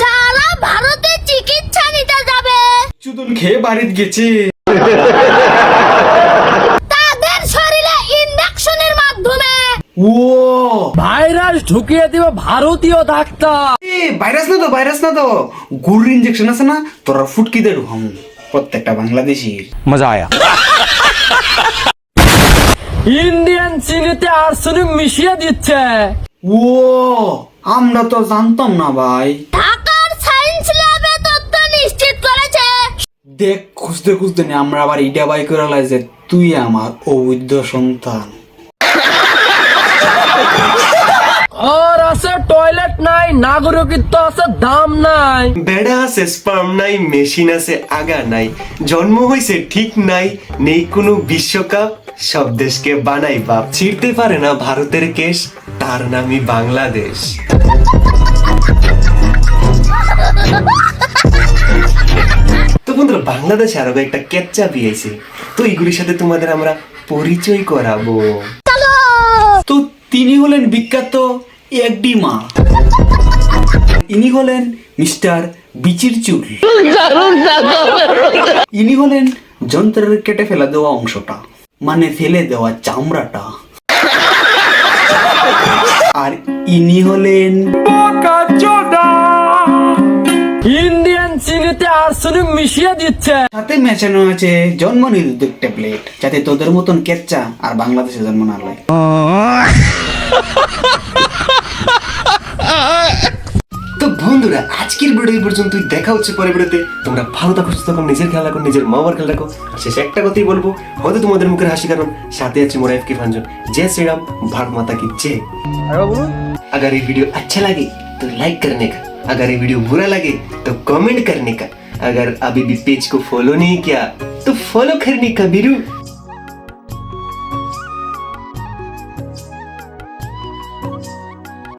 যারা ভারতে চিকিৎসা নিতে যাবে। খেয়ে গেছে। তাদের শরীরে ইনজেকশনের মাধ্যমে। ও ভাইরাস ঢুকিয়ে দিবে ভারতীয় ডাক্তার। এ ভাইরাস না তো ভাইরাস না তো। গুড় ইনজেকশন আছে না তোরা ফুটকি দে প্রত্যেকটা বাংলাদেশির। মজা আয়া। ইন্ডিয়ান চিনিতে আর্সেনিক মিশিয়ে দিচ্ছে। ও আমরা তো জানতাম না ভাই। ঢাকার সায়েন্স ল্যাবে তথ্য নিশ্চিত করেছে। দেখ খুঁজতে খুঁজতে নে আমরা আবার ইডা বাই করে লাই যে তুই আমার অবৈধ সন্তান। আর আছে টয়লেট নাই নাগরিকত্ব আছে দাম নাই। বেড়া আছে স্পার্ম নাই মেশিন আছে আগা নাই। জন্ম হইছে ঠিক নাই। নেই কোনো বিশ্বকাপ। সব দেশকে বানাই বাপ। ছিড়তে পারে না ভারতের কেশ। তার নামই বাংলাদেশ। তো বন্ধুরা বাংলাদেশে আরও একটা কেচ্চা বিয়েছে তো এইগুলির সাথে তোমাদের আমরা পরিচয় করাবো। তো তিনি হলেন বিখ্যাত একডি মা। ইনি হলেন মিস্টার বিচির চুল। ইনি হলেন যন্ত্রের কেটে ফেলে দেওয়া অংশটা মানে ফেলে দেওয়া চামড়াটা আর ইনি হলেন ইন্ডিয়ান চিলিতে আর্সেনিক মিশিয়ে দিচ্ছে। সাথে মেশানো আছে জন্ম নিরোধক ট্যাবলেট যাতে তোদের মতন কেচ্চা আর বাংলাদেশে জন্ম না লয় বন্ধুরা আজকের ভিডিও এই পর্যন্তই দেখা হচ্ছে পরে ভিডিওতে তোমরা ভালো থাকো সুস্থ থাকো নিজের খেয়াল রাখো নিজের মা বাবার খেয়াল রাখো আর শেষে একটা কথাই বলবো হয়তো তোমাদের মুখের হাসি কারণ সাথে আছে মোরা এফ ফাঞ্জন जय श्री राम भारत माता की जय अगर ये वीडियो अच्छा लगे तो लाइक करने का अगर ये वीडियो बुरा लगे तो कमेंट करने का अगर अभी भी पेज को फॉलो नहीं किया तो फॉलो करने का बिरू